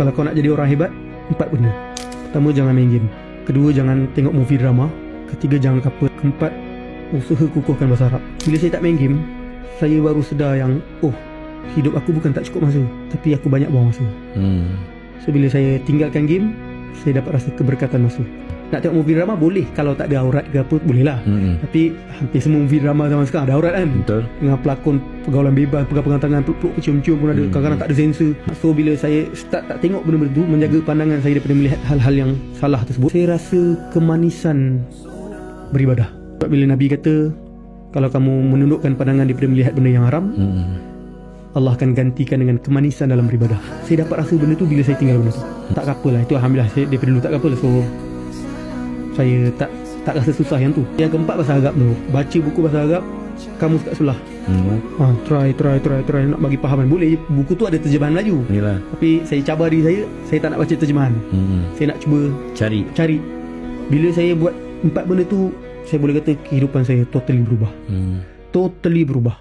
Kalau kau nak jadi orang hebat, empat benda. Pertama, jangan main game. Kedua, jangan tengok movie drama. Ketiga, jangan couple. Keempat, usaha kukuhkan bahasa Arab. Bila saya tak main game, saya baru sedar yang, oh, hidup aku bukan tak cukup masa. Tapi aku banyak buang masa. Hmm. So, bila saya tinggalkan game, saya dapat rasa keberkatan masa. Nak tengok movie drama, boleh. Kalau tak ada aurat ke apa, boleh lah. Hmm. Tapi hampir semua movie drama zaman sekarang ada aurat kan Betul. dengan pelakon pergaulan bebas pegang-pegang tangan peluk-peluk cium-cium pun ada Hmm. kadang-kadang tak ada sensor so bila saya start tak tengok benda-benda tu menjaga pandangan saya daripada melihat hal-hal yang salah tersebut saya rasa kemanisan beribadah sebab bila Nabi kata kalau kamu menundukkan pandangan daripada melihat benda yang haram Hmm. Allah akan gantikan dengan kemanisan dalam beribadah saya dapat rasa benda tu bila saya tinggal benda tu tak apa lah itu Alhamdulillah saya daripada dulu tak apa lah so saya tak tak rasa susah yang tu yang keempat bahasa Arab tu baca buku bahasa Arab kamu kat sebelah Hmm. Ha, try, try, try, try nak bagi faham Boleh buku tu ada terjemahan Melayu Inilah. Tapi saya cabar diri saya Saya tak nak baca terjemahan Hmm. Saya nak cuba Cari. cari Bila saya buat empat benda tu Saya boleh kata kehidupan saya totally berubah Hmm. Totally berubah